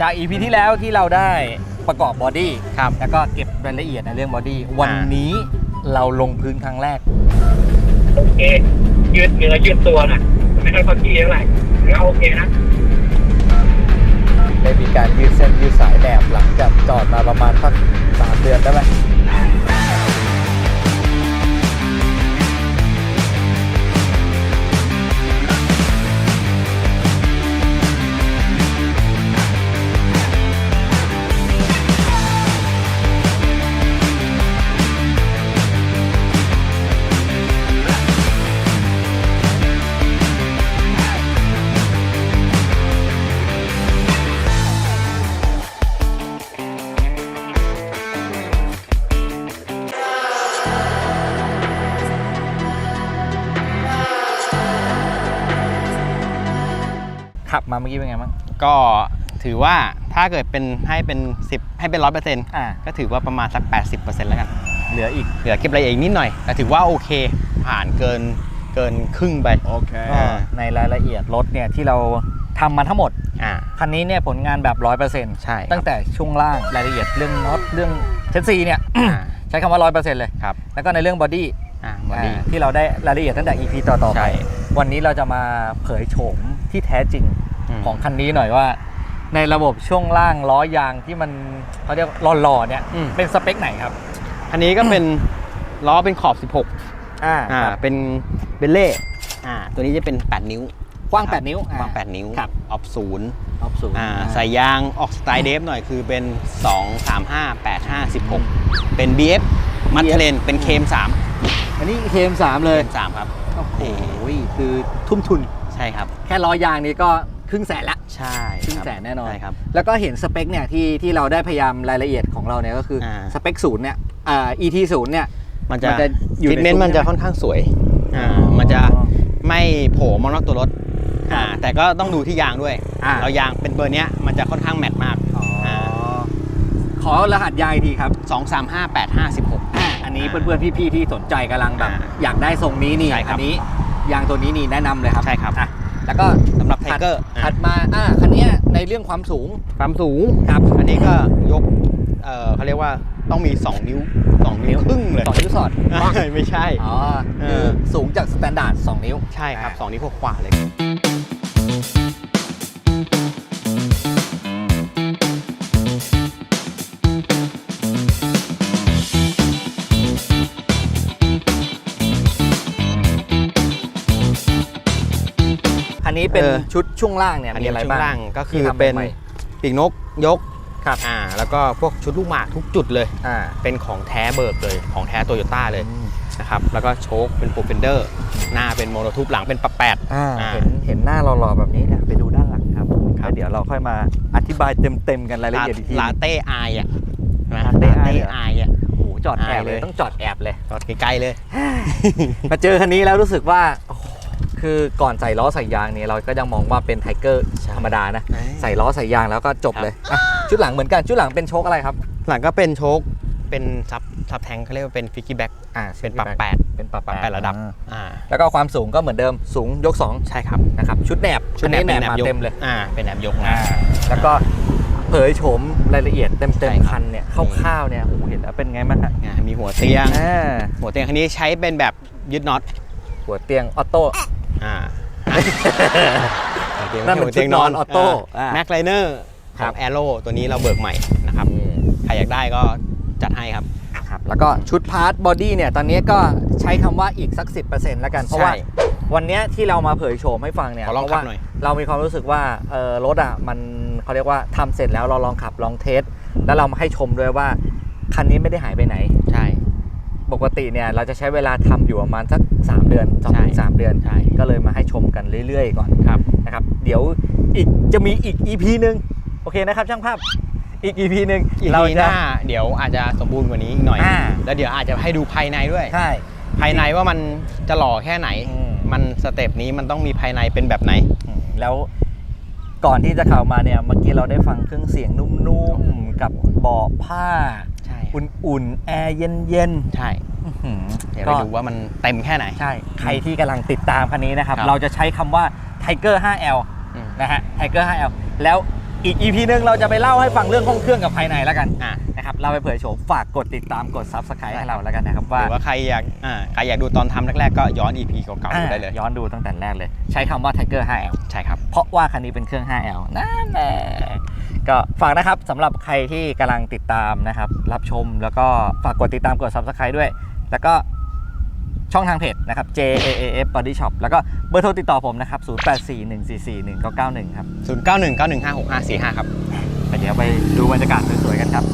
จาก EP ที่แล้วที่เราได้ประกอบบอดี้ครับ แล้วก็เก็บรายละเอียดในเรื่องบอดี้วันนี้เราลงพื้นครั้งแรก โอเค ยืดเนื้อยืดตัวน่ะไม่ค่อยเข้าที่เท่าไหร่ก็โอเคนะได้มีการยืดเส้นยืดสายแบบหลังจากจอดมาประมาณสักสามเดือนได้ไหม ขับมาเมื่อกี้เป็นไงบ้างก็ถือว่าถ้าเกิดเป็นให้เป็น 10 ให้เป็น100%อ่าก็ถือว่าประมาณสัก 80%แล้วกันเหลืออีกเหลือเก็บรายละเอียดอีกนิดหน่อย แต่ถือว่าโอเค ผ่านเกินเกินครึ่งไปก็ในรายละเอียดรถเนี่ยที่เราทำมาทั้งหมดอ่าคันนี้เนี่ยผลงานแบบ100%ใช่ครับตั้งแต่ช่วงล่างรายละเอียดเรื่องน็อตเรื่องเทสซีเนี่ยอ่าใช้คำว่า100%เลยครับแล้วก็ในเรื่องบอดี้อ่าบอดี้ที่เราได้รายละเอียดตั้งแต่ EP ต่อๆไปใช่วันนี้เราจะมาเผยโฉมที่แท้จริงม ของคันนี้หน่อยว่า ในระบบช่วงล่างล้อยางที่มันเขาเรียกหล่อๆเนี่ยอืม เป็นสเปคไหนครับ อันนี้ก็เป็นล้อเป็นขอบ 16อ่าอ่าเป็นเบลเล่อ่าตัวนี้จะเป็น 8 นิ้วกว้างครับ8นิ้วกว้าง8นิ้วครับ ออฟศูนย์ออฟศูนย์อ่าใส่ยางออกสไตล์เดฟหน่อยคือเป็น 2 3 5 8 5 16 เป็น BF มัดเทเลนเป็นเคม3อันนี้เคมสามเลยเคม3ครับ โอ้โหคือทุ่มทุน ใช่ครับ แค่ล้อยางนี้ก็ ครึ่งแสนละใช่ครึ่งครับแสนแน่นอน ใช่ครับ แล้วก็เห็นสเปคเนี่ยที่ที่เราได้พยายามรายละเอียดของเราเนี่ยก็คืออา สเปคศูนย์เนี่ยอ่า ET ศูนย์เนี่ย มันจะมันจะอยู่ฟิตเมนในต์ซุ้มมันจะใช่ไหม ค่อนข้างสวยอ่ามันจะไม่โผล่มานอกตัวรถอ่าแต่ก็ต้องดูที่ยางด้วย อ่าเรายางเป็นเบอร์เนี้ยมันจะค่อนข้างแมทมาก อ๋ออาขอรหัสยางอีกทีครับ 2 3 5 8 5 16 อ่าอันนี้เพื่อนๆ พี่ๆ ที่สนใจกำลังแบบ อ่าอยากได้ทรงนี้นี่ ใช่ครับอันี้ยางตัวนี้นี่แนะนำเลยครับใช่ครับ อะ แล้วก็สำหรับไทเกอร์ถัดมาอ่าคันเนี้ยในเรื่องความสูงความสูงครับ อันนี้ก็ยกเออเขาเรียกว่าต้องมี 2 นิ้ว 2 นิ้วครึ่งเลยสองนิ้วสอดไม่ใช่อ๋อเอคืออสูงจากสแตนดาร์ด2นิ้วใช่ครับอ่า2นิ้วขวาๆเลย นนี้เป็นเออ ชุดช่วงล่างเนี่ยอันมีนี้อะไรช่วบ้างงล่างก็คือที่ทำเป็นใหม่ปีกนกยกครับอ่าแล้วก็พวกชุดลูกหมากทุกจุดเลย อ่าเป็นของแท้เบิร์กเลยของแท้โตโยต้าเลยนะครับแล้วก็โชคเป็นโปรเฟนเดอร์หน้าเป็นโมโนทูปหลังเป็นปะแปด อ่าอ่าเห็นเห็นหน้าหล่อๆแบบนี้เนี่ยไปดูด้านหลังครับครับ แล้วเดี๋ยวเราค่อยมาอธิบายเต็มๆกันรายละเอียดอีกที ลาเต้ไออะนะลาเต้อายเหรอ ไออะ โอ้โหจอดแอบอายเลเลย ยต้องจอดแอบเลย จอดไกลๆเลย มาเจอคันนี้แล้วรู้สึกว่าโอ้โห คือก่อนใส่ล้อใส่ยางเนี่ยเราก็ยังมองว่าเป็นไทเกอร์ใช่ธรรมดานะใช่ใส่ล้อใส่ยางแล้วก็จบครับเลยอะชุดหลังเหมือนกันชุดหลังเป็นโชคอะไรครับ หลังก็เป็นโชคเป็นซับซับแทงเขาเรียกว่าเป็นฟิกกี้แบ็กอ่าเป็นปรับแปดเป็นปรับปรับแปดระดับอ่าอ่าแล้วก็ความสูงก็เหมือนเดิมสูงยกใช่ครับ2นะครับชุดแหนบชุดแหนบอัเป็นแหนบมายกเต็มเลยอ่าเป็นแหนบยกอ่านะแล้วก็เผยโฉมรายละเอียดเต็มใช่เต็มครับคันเนี่ยคร่าวๆเนี่ยโอ้โหเห็นแล้วเป็นไงบ้างฮะอ่ามีหัวเตียงอ่าหัวเตียงคันนี้ใช้เป็นแบบยึดน็อตหัวเตียงออโต้ อ่านั่นมันชุดนอนออโต้อ่าแม็กไลเนอร์ขครัอบงแอโร่ตัวนี้เราเบิกใหม่นะครับใครอยากได้ก็จัดให้ครับครับ แล้วก็ชุดพาร์ทบอดี้เนี่ย ตอนนี้ก็ใช้คำว่าอีกสัก 10%แล้วกัน เพราะว่าใช่วันเนี้ยที่เรามาเผยโฉมให้ฟังเนี่ยขอลองเพราะว่าขับหน่อยเรามีความรู้สึกว่าเออรถอะมันเขาเรียกว่าทำเสร็จแล้วเราลองขับลองเทส แล้วเรามาให้ชมด้วยว่าคันนี้ไม่ได้หายไปไหน ใช่ ปกติเนี่ยเราจะใช้เวลาทำอยู่ประมาณสัก 3 เดือน2อใช่ถึงสามเดือนใช่ก็เลยมาให้ชมกันเรื่อยๆ ก่อนครับนะครับ เดี๋ยวอีกจะมีอีก EP หนึ่งโอเคนะครับ ช่างภาพอีก EP หนึ่งอีกเราทีหจะน้าเดี๋ยวอาจจะสมบูรณ์กว่านี้อีกหน่อยอ่าแล้วเดี๋ยวอาจจะให้ดูภายในด้วยใช่ภายในว่ามันจะหล่อแค่ไหนอืมมันสเต็ปนี้มันต้องมีภายในเป็นแบบไหนอืมแล้วก่อนที่จะเข้ามาเนี่ยเมื่อกี้เราได้ฟังเครื่องเสียงนุ่มๆกับเบาะผ้าใช่ อุ่นๆ แอร์เย็นใช่ๆอื้อหือเดี๋ยวก็ไปดูว่ามันเต็มแค่ไหน ใช่ ใครที่กำลังติดตามคันนี้นะครับ ครับ เราจะใช้คำว่า Tiger 5L อืมนะฮะ Tiger 5L แล้วอีก EP นึงเราจะไปเล่าให้ฟังเรื่องห้องเครื่องกับภายในแล้วกันอ่านะครับ เราไปเผยโฉมฝากกดติดตามกด Subscribe ให้เราแล้วกันนะครับหว่ารือว่าใครอยากอ่าใครอยากดูตอนทำแรกๆ ก็ย้อน EP เก่าๆดูได้เลย ย้อนดูตั้งแต่แรกเลย ใช้คำว่า Tiger 5L ใช่ครับ เพราะว่าคันนี้เป็นเครื่อง 5L นั่นแหละ ก็ฝากนะครับสำหรับใครที่กำลังติดตามนะครับ รับชมแล้วก็ฝากกดติดตามกด Subscribe ด้วย แล้วก็ช่องทางเพจนะครับ JAAF Body Shop แล้วก็เบอร์โทรติดต่อผมนะครับ 0841441991 ครับ 0919156545 ครับไปเดี๋ยวไปดูบรรยากาศสวยๆกันครับ